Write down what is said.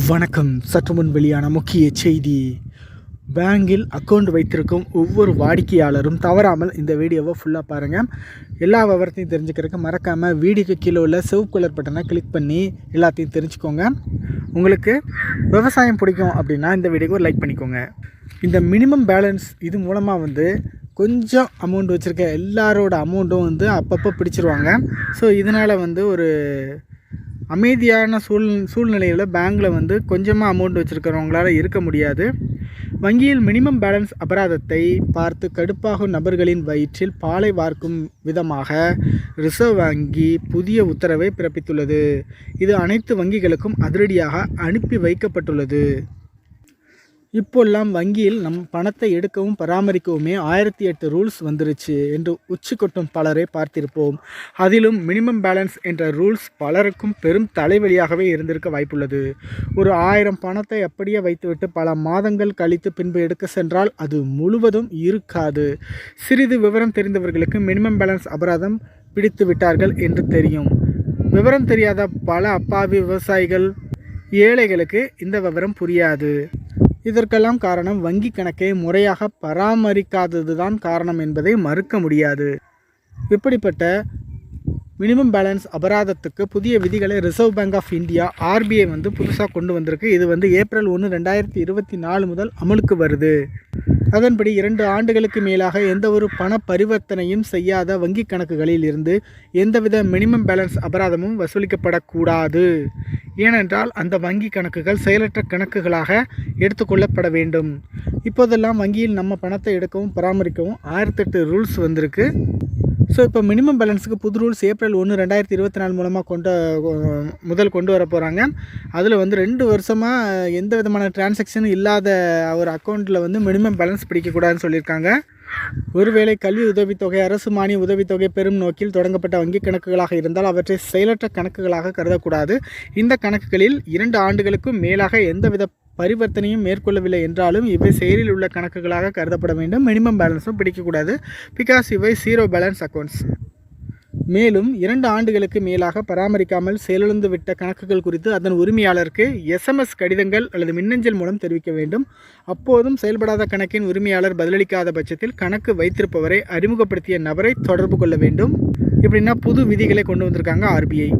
வணக்கம். சற்று முன் வெளியான முக்கிய செய்தி. பேங்கில் அக்கௌண்ட் வைத்திருக்கும் ஒவ்வொரு வாடிக்கையாளரும் தவறாமல் இந்த வீடியோவை ஃபுல்லாக பாருங்கள் எல்லா விவரத்தையும் தெரிஞ்சுக்கிறதுக்கு மறக்காமல் வீடியோக்கு கீழே உள்ள சிவப்பு கலர் பட்டனை கிளிக் பண்ணி எல்லாத்தையும் தெரிஞ்சுக்கோங்க. உங்களுக்கு விவசாயம் பிடிக்கும் அப்படின்னா இந்த வீடியோக்கு ஒரு லைக் பண்ணிக்கோங்க. இந்த மினிமம் பேலன்ஸ் இது மூலமாக வந்து கொஞ்சம் அமௌண்ட் வச்சுருக்க எல்லாரோட அமௌண்ட்டும் வந்து அப்பப்போ பிடிச்சிருவாங்க. ஸோ இதனால் வந்து ஒரு அமைதியான சூழ் சூழ்நிலையில் பேங்க்கில் வந்து கொஞ்சமாக அமௌண்ட் வச்சுருக்கிறவங்களால இருக்க முடியாது. வங்கியில் மினிமம் பேலன்ஸ் அபராதத்தை பார்த்து கடுப்பாகும் நபர்களின் வயிற்றில் பாலை வார்க்கும் விதமாக ரிசர்வ் வங்கி புதிய உத்தரவை பிறப்பித்துள்ளது. இது அனைத்து வங்கிகளுக்கும் அதிரடியாக அனுப்பி வைக்கப்பட்டுள்ளது. இப்போல்லாம் வங்கியில் நம் பணத்தை எடுக்கவும் பராமரிக்கவுமே ஆயிரத்தி எட்டு ரூல்ஸ் வந்துருச்சு என்று உச்சி கொட்டும் பலரை பார்த்திருப்போம். அதிலும் மினிமம் பேலன்ஸ் என்ற ரூல்ஸ் பலருக்கும் பெரும் தலைவலியாகவே இருந்திருக்க வாய்ப்புள்ளது. ஒரு ஆயிரம் பணத்தை அப்படியே வைத்துவிட்டு பல மாதங்கள் கழித்து பின்பு எடுக்க சென்றால் அது முழுவதும் இருக்காது. சிறிது விவரம் தெரிந்தவர்களுக்கு மினிமம் பேலன்ஸ் அபராதம் பிடித்து விட்டார்கள் என்று தெரியும். விவரம் தெரியாத பல அப்பாவி விவசாயிகள் ஏழைகளுக்கு இந்த விவரம் புரியாது. இதற்கெல்லாம் காரணம் வங்கி கணக்கை முறையாக பராமரிக்காதது தான் காரணம் என்பதை மறுக்க முடியாது. இப்படிப்பட்ட மினிமம் பேலன்ஸ் அபராதத்துக்கு புதிய விதிகளை reserve bank of India RBI வந்து புதுசாக கொண்டு வந்திருக்கு. இது வந்து ஏப்ரல் ஒன்று ரெண்டாயிரத்தி இருபத்தி நாலு முதல் அமலுக்கு வருது. அதன்படி இரண்டு ஆண்டுகளுக்கு மேலாக எந்த ஒரு பண பரிவர்த்தனையும் செய்யாத வங்கி கணக்குகளில் இருந்து எந்தவித மினிமம் பேலன்ஸ் அபராதமும் வசூலிக்கப்படக்கூடாது. ஏனென்றால் அந்த வங்கி கணக்குகள் செயலற்ற கணக்குகளாக எடுத்துக்கொள்ளப்பட வேண்டும். இப்போதெல்லாம் வங்கியில் நம்ம பணத்தை எடுக்கவும் பராமரிக்கவும் ஆயிரத்தெட்டு ரூல்ஸ் வந்திருக்கு. ஸோ இப்போ மினிமம் பேலன்ஸுக்கு புது ரூல்ஸ் ஏப்ரல் ஒன்று ரெண்டாயிரத்தி இருபத்தி நாலு மூலமாக கொண்டு முதல் கொண்டு வர போகிறாங்க அதில் வந்து ரெண்டு வருஷமாக எந்த விதமான டிரான்சாக்ஷனும் இல்லாத ஒரு அக்கௌண்ட்டில் வந்து மினிமம் பேலன்ஸ் பிடிக்கக்கூடாதுன்னு சொல்லியிருக்காங்க. ஒருவேளை கல்வி உதவித்தொகை அரசு மானிய உதவித்தொகை பெறும் நோக்கில் தொடங்கப்பட்ட வங்கி கணக்குகளாக இருந்தால் அவற்றை செயலற்ற கணக்குகளாக கருதக்கூடாது. இந்த கணக்குகளில் இரண்டு ஆண்டுகளுக்கும் மேலாக எந்தவித பரிவர்த்தனையும் மேற்கொள்ளவில்லை என்றாலும் இவை செயலில் உள்ள கணக்குகளாக கருதப்பட வேண்டும். மினிமம் பேலன்ஸும் பிடிக்கக்கூடாது. பிகாஸ் இவை ஜீரோ பேலன்ஸ் அக்கௌண்ட்ஸ் மேலும் இரண்டு ஆண்டுகளுக்கு மேலாக பராமரிக்காமல் செயலிழந்து விட்ட கணக்குகள் குறித்து அதன் உரிமையாளருக்கு எஸ்எம்எஸ் கடிதங்கள் அல்லது மின்னஞ்சல் மூலம் தெரிவிக்க வேண்டும். அப்போதும் செயல்படாத கணக்கின் உரிமையாளர் பதிலளிக்காத பட்சத்தில் கணக்கு வைத்திருப்பவரை அறிமுகப்படுத்திய நபரை தொடர்பு கொள்ள வேண்டும். இப்படின்னா புது விதிகளை கொண்டு வந்திருக்காங்க ஆர்பிஐ